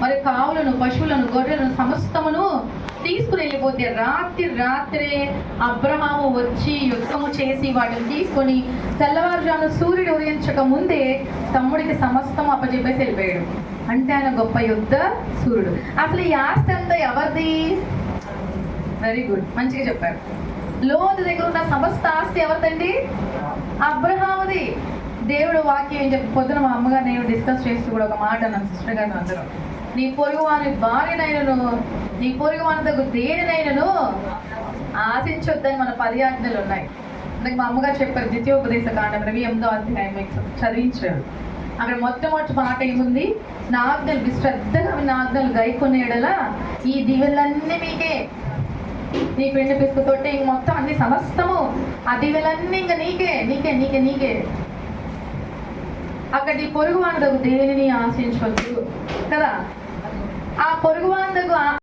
మరి కావులను పశువులను గొర్రెలను సమస్తమును తీసుకుని వెళ్ళిపోతే రాత్రి రాత్రే అబ్రహాము వచ్చి యుద్ధము చేసి వాటిని తీసుకొని తెల్లవారుజాము సూర్యుడు ఉదయించక ముందే తమ్ముడికి సమస్తం అప్పచెప్పేసి వెళ్ళిపోయాడు. అంటే ఆయన గొప్ప యుద్ధ సూర్యుడు. అసలు ఈ ఆస్తి అంతా ఎవరిది? వెరీ గుడ్ మంచిగా చెప్పారు. లోతు దగ్గర ఉన్న సమస్త ఆస్తి ఎవరిదండి? అబ్రహాముది. దేవుడు వాక్యం ఏం చెప్పి పొద్దున మా అమ్మగారు నేను డిస్కస్ చేస్తూ కూడా ఒక మాట అన్నాను సిస్టర్ గారు అందరూ. నీ పొరుగు వాని భార్యనైనను నీ పొరుగు వాని దగ్గర దేనినైనను ఆశించొద్దని మన పది ఆజ్ఞలు ఉన్నాయి. అందుకే మా అమ్మగారు చెప్పారు ద్వితీయోపదేశ కాండం రవి ఎనిమిదో అధ్యాయం మీకు చదివించారు. అక్కడ మొట్టమొదటి మాట ఏముంది? నా ఆజ్ఞలు శ్రద్ధగా నా ఆజ్ఞలు గైకొనేడలా ఈ దీవెలన్నీ మీకే. నీ పిండి పిసుకు ఇంక మొత్తం అన్ని సమస్తము ఆ దివెలన్నీ ఇంక నీకే నీకే నీకే నీకే. అక్కడి పొరుగు వాడదగు దేనిని ఆశించవచ్చు కదా? ఆ పొరుగు వాడదగు